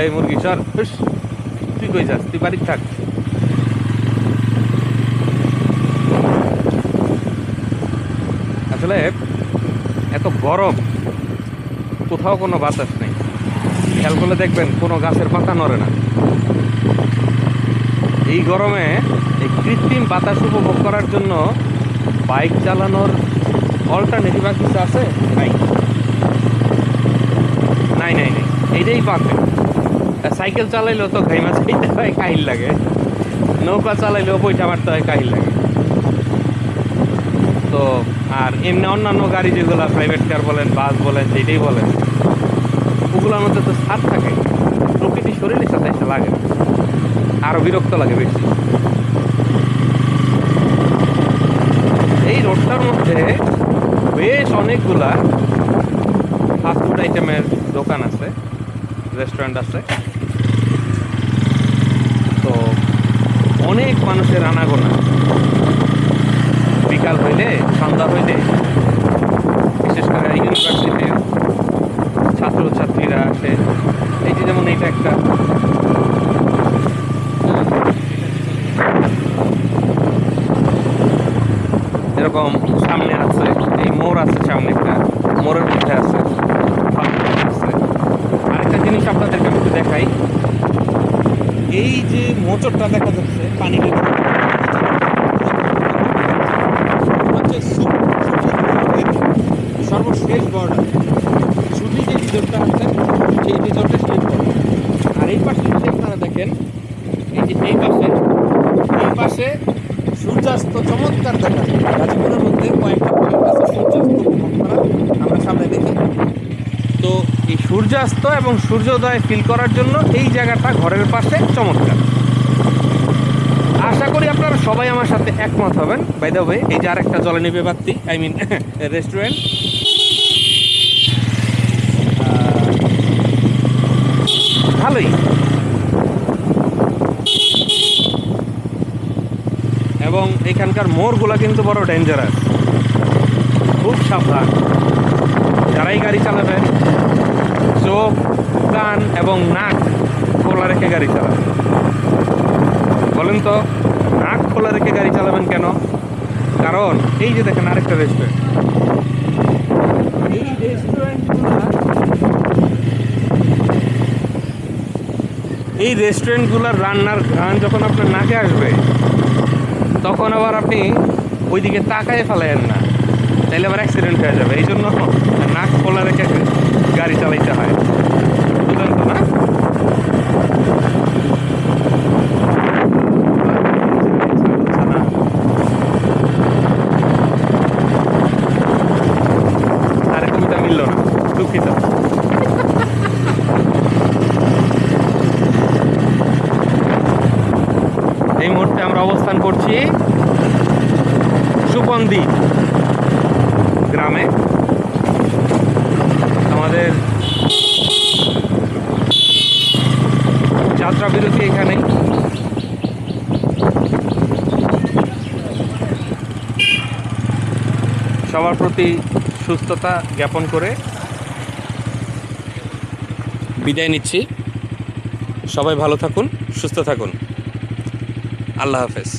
এই মুরগি সর তুই কই যাস? তুই বাড়ির থাক। আসলে এত গরম, কোথাও কোনো বাতাস নেই। খেয়াল করলে দেখবেন কোনো গাছের পাতা নড়ে না। এই গরমে এই কৃত্রিম বাতাস উপভোগ করার জন্য বাইক চালানোর অল্টারনেটিভ আর কিছু আছে? নাই। নাই নাই এইটাই পারফেক্ট সাইকেল চালাইলেও তো ঘাইমা চাইতে হয়, কাহিল লাগে। নৌকা চালাইলেও বইটা মারতে হয়, কাহিল লাগে। তো, আর এমনি অন্যান্য গাড়ি যেগুলো প্রাইভেট কার বলেন বাস বলেন, যেটাই বলেন, ওগুলোর মধ্যে তো ছাদ থাকে। প্রকৃতি শরীরের সাথে এসে লাগে না। আরও বিরক্ত লাগে বেশি। এই রোডটার মধ্যে বেশ অনেকগুলা ফাস্টফুড আইটেমের দোকান আছে রেস্টুরেন্ট আছে তো অনেক মানুষের আনাগোনা। বিকাল হইলে, সন্ধ্যা হইলে, বিশেষ করে ইউনিভার্সিটির ছাত্রছাত্রীরা আসে। এই যে যেমন এইটা একটা। এরকম সামনে আছে, এই মোড় আছে সামনে একটা। মোড়ের মধ্যে আছে ফাস্টফুড আছে আরেকটা জিনিস আপনাদেরকে আমি একটু দেখাই এই যে মোচরটা দেখা যাচ্ছে, পানি সর্বশেষ বর্ডার। সুফি যে রিজোর্টটা আছে, সেই রিজোর্টের শেষ বর্ডার। আর এই পাশে যদি আপনারা দেখেন, এই যে এই পাশে এই পাশে সূর্যাস্ত চমৎকার দেখা যায়। গাজীপুরের মধ্যে কয়েকটা পয়েন্ট আছে, সূর্যাস্ত করা আমরা সামনে দেখি। তো এই সূর্যাস্ত এবং সূর্যোদয় ফিল করার জন্য এই জায়গাটা ঘরের পাশে চমৎকার। আশা করি আপনারা সবাই আমার সাথে একমত হবেন। বাই দ্য ওয়ে এই যে আরেকটা জলে নেবে বাত্তি আই মিন রেস্টুরেন্ট ভালোই। এবং এখানকার মোড়গুলা কিন্তু বড় ডেঞ্জারাস খুব সাবধান। যারাই গাড়ি চালাবেন, চোখ, কান এবং নাক খোলা রেখে গাড়ি চালাবেন। বলেন তো, নাক খোলা রেখে গাড়ি চালাবেন কেন? কারণ, এই যে দেখেন আরেকটা রেস্টুরেন্ট এই এই রেস্টুরেন্টগুলোর রান্নার ঘ্রাণ যখন আপনার নাকে আসবে, তখন আবার আপনি ওইদিকে তাকায় ফেলেন না। তাইলে আবার অ্যাক্সিডেন্ট হয়ে যাবে। এই জন্য নাক খোলা রেখে গাড়ি চালাইতে হয় বুঝলেন তো না আরে কবিতা মিলল না দুঃখিত এই মুহূর্তে আমরা অবস্থান করছি সুপন্দি গ্রামে। আমাদের যাত্রা বিরতি এখানেই। সবার প্রতি সুস্থতা জ্ঞাপন করে বিদায় নিচ্ছি। সবাই ভালো থাকুন সুস্থ থাকুন। আল্লাহ হাফেজ।